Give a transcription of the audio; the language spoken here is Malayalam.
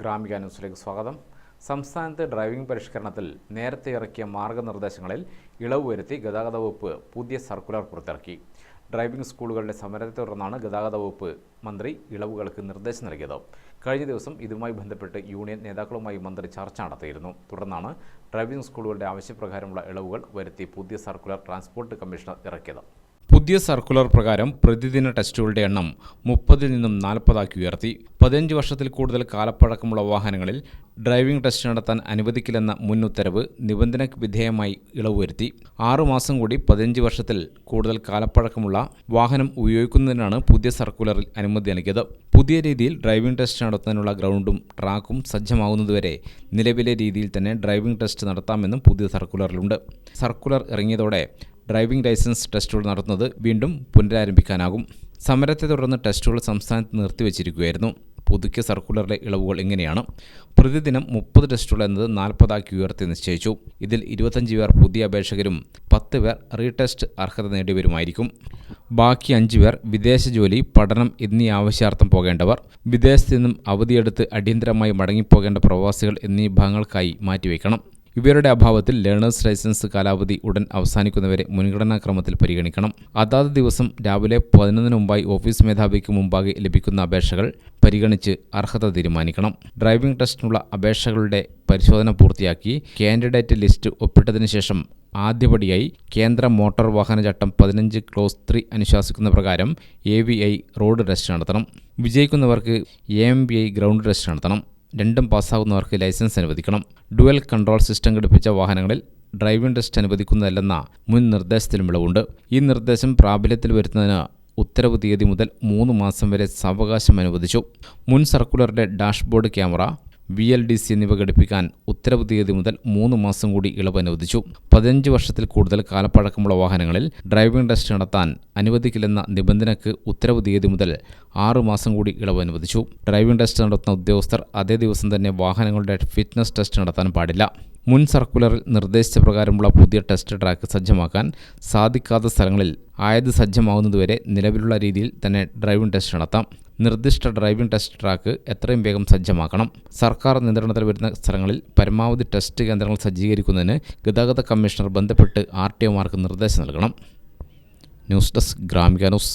ഗ്രാമിക ന്യൂസിലേക്ക് സ്വാഗതം. സംസ്ഥാനത്ത് ഡ്രൈവിംഗ് പരിഷ്കരണത്തിൽ നേരത്തെ ഇറക്കിയ മാർഗനിർദ്ദേശങ്ങളിൽ ഇളവ് വരുത്തി ഗതാഗത വകുപ്പ് പുതിയ സർക്കുലർ പുറത്തിറക്കി. ഡ്രൈവിംഗ് സ്കൂളുകളുടെ സമരത്തെ തുടർന്നാണ് ഗതാഗത വകുപ്പ് മന്ത്രി ഇളവുകൾക്ക് നിർദ്ദേശം നൽകിയത്. കഴിഞ്ഞ ദിവസം ഇതുമായി ബന്ധപ്പെട്ട് യൂണിയൻ നേതാക്കളുമായി മന്ത്രി ചർച്ച നടത്തിയിരുന്നു. തുടർന്നാണ് ഡ്രൈവിംഗ് സ്കൂളുകളുടെ ആവശ്യപ്രകാരമുള്ള ഇളവുകൾ വരുത്തി പുതിയ സർക്കുലർ ട്രാൻസ്പോർട്ട് കമ്മീഷണർ ഇറക്കിയത്. പുതിയ സർക്കുലർ പ്രകാരം പ്രതിദിന ടെസ്റ്റുകളുടെ എണ്ണം മുപ്പതിൽ നിന്നും നാൽപ്പതാക്കി ഉയർത്തി. പതിനഞ്ച് വർഷത്തിൽ കൂടുതൽ കാലപ്പഴക്കമുള്ള വാഹനങ്ങളിൽ ഡ്രൈവിംഗ് ടെസ്റ്റ് നടത്താൻ അനുവദിക്കില്ലെന്ന മുൻ ഉത്തരവ് നിബന്ധനയ്ക്ക് വിധേയമായി ഇളവ് വരുത്തി. ആറുമാസം കൂടി പതിനഞ്ച് വർഷത്തിൽ കൂടുതൽ കാലപ്പഴക്കമുള്ള വാഹനം ഉപയോഗിക്കുന്നതിനാണ് പുതിയ സർക്കുലറിൽ അനുമതി നൽകിയത്. പുതിയ രീതിയിൽ ഡ്രൈവിംഗ് ടെസ്റ്റ് നടത്താനുള്ള ഗ്രൗണ്ടും ട്രാക്കും സജ്ജമാകുന്നതുവരെ നിലവിലെ രീതിയിൽ തന്നെ ഡ്രൈവിംഗ് ടെസ്റ്റ് നടത്താമെന്നും പുതിയ സർക്കുലറിലുണ്ട്. സർക്കുലർ ഇറങ്ങിയതോടെ ഡ്രൈവിംഗ് ലൈസൻസ് ടെസ്റ്റുകൾ നടത്തുന്നത് വീണ്ടും പുനരാരംഭിക്കാനാകും. സമരത്തെ തുടർന്ന് ടെസ്റ്റുകൾ സംസ്ഥാനത്ത് നിർത്തിവച്ചിരിക്കുകയായിരുന്നു. പുതുക്കിയ സർക്കുലറിലെ ഇളവുകൾ ഇങ്ങനെയാണ് പ്രതിദിനം മുപ്പത് ടെസ്റ്റുകൾ എന്നത് നാൽപ്പതാക്കി ഉയർത്തി നിശ്ചയിച്ചു. ഇതിൽ ഇരുപത്തഞ്ച് പേർ പുതിയ അപേക്ഷകരും പത്ത് പേർ റീടെസ്റ്റ് അർഹത നേടിയവരുമായിരിക്കും. ബാക്കി അഞ്ച് പേർ വിദേശ ജോലി പഠനം എന്നീ ആവശ്യാർത്ഥം പോകേണ്ടവർ വിദേശത്ത് നിന്നും അവധിയെടുത്ത് അടിയന്തരമായി മടങ്ങിപ്പോകേണ്ട പ്രവാസികൾ എന്നീ വിഭാഗങ്ങൾക്കായി മാറ്റിവെക്കണം ഇവരുടെ അഭാവത്തിൽ ലേണേഴ്സ് ലൈസൻസ് കാലാവധി ഉടൻ അവസാനിക്കുന്നവരെ മുൻഗണനാക്രമത്തിൽ പരിഗണിക്കണം. അതാത് ദിവസം രാവിലെ പതിനൊന്നിന് മുമ്പായി ഓഫീസ് മേധാവിക്ക് മുമ്പാകെ ലഭിക്കുന്ന അപേക്ഷകൾ പരിഗണിച്ച് അർഹത തീരുമാനിക്കണം. ഡ്രൈവിംഗ് ടെസ്റ്റിനുള്ള അപേക്ഷകളുടെ പരിശോധന പൂർത്തിയാക്കി കാൻഡിഡേറ്റ് ലിസ്റ്റ് ഒപ്പിട്ടതിനു ശേഷം ആദ്യപടിയായി കേന്ദ്ര മോട്ടോർ വാഹന ചട്ടം പതിനഞ്ച് ക്ലോസ് ത്രീ അനുശാസിക്കുന്ന പ്രകാരം A V I road test നടത്തണം. വിജയിക്കുന്നവർക്ക് A M B I ground test നടത്തണം. രണ്ടും പാസ്സാകുന്നവർക്ക് ലൈസൻസ് അനുവദിക്കണം. ഡുവൽ കൺട്രോൾ സിസ്റ്റം ഘടിപ്പിച്ച വാഹനങ്ങളിൽ ഡ്രൈവിംഗ് ടെസ്റ്റ് അനുവദിക്കുന്നതല്ലെന്ന മുൻ നിർദ്ദേശത്തിലും ഇളവുണ്ട് ഈ നിർദ്ദേശം പ്രാബല്യത്തിൽ വരുത്തുന്നതിന് ഉത്തരവ് തീയതി മുതൽ മൂന്ന് മാസം വരെ സാവകാശം അനുവദിച്ചു. മുൻ സർക്കുലറിലെ dashboard camera V L D C എന്നിവ ഘടിപ്പിക്കാൻ ഉത്തരവ് തീയതി മുതൽ മൂന്ന് മാസം കൂടി ഇളവ് അനുവദിച്ചു. പതിനഞ്ച് വർഷത്തിൽ കൂടുതൽ കാലപ്പഴക്കമുള്ള വാഹനങ്ങളിൽ ഡ്രൈവിംഗ് ടെസ്റ്റ് നടത്താൻ അനുവദിക്കില്ലെന്ന നിബന്ധനയ്ക്ക് ഉത്തരവ് തീയതി മുതൽ ആറു മാസം കൂടി ഇളവ് അനുവദിച്ചു. ഡ്രൈവിംഗ് ടെസ്റ്റ് നടത്തുന്ന ഉദ്യോഗസ്ഥർ അതേ ദിവസം തന്നെ വാഹനങ്ങളുടെ ഫിറ്റ്നസ് ടെസ്റ്റ് നടത്താൻ പാടില്ല. മുൻ സർക്കുലറിൽ നിർദ്ദേശിച്ച പ്രകാരമുള്ള പുതിയ ടെസ്റ്റ് ട്രാക്ക് സജ്ജമാക്കാൻ സാധിക്കാത്ത സ്ഥലങ്ങളിൽ ആയത് സജ്ജമാകുന്നതുവരെ നിലവിലുള്ള രീതിയിൽ തന്നെ ഡ്രൈവിംഗ് ടെസ്റ്റ് നടത്താം. നിർദ്ദിഷ്ട ഡ്രൈവിംഗ് ടെസ്റ്റ് ട്രാക്ക് എത്രയും വേഗം സജ്ജമാക്കണം. സർക്കാർ നിയന്ത്രണത്തിൽ വരുന്ന സ്ഥലങ്ങളിൽ പരമാവധി ടെസ്റ്റ് കേന്ദ്രങ്ങൾ സജ്ജീകരിക്കുന്നതിന് ഗതാഗത കമ്മീഷണർ ബന്ധപ്പെട്ട് ആർ ടി ഒമാർക്ക് നിർദ്ദേശം നൽകണം. News desk Gramika news.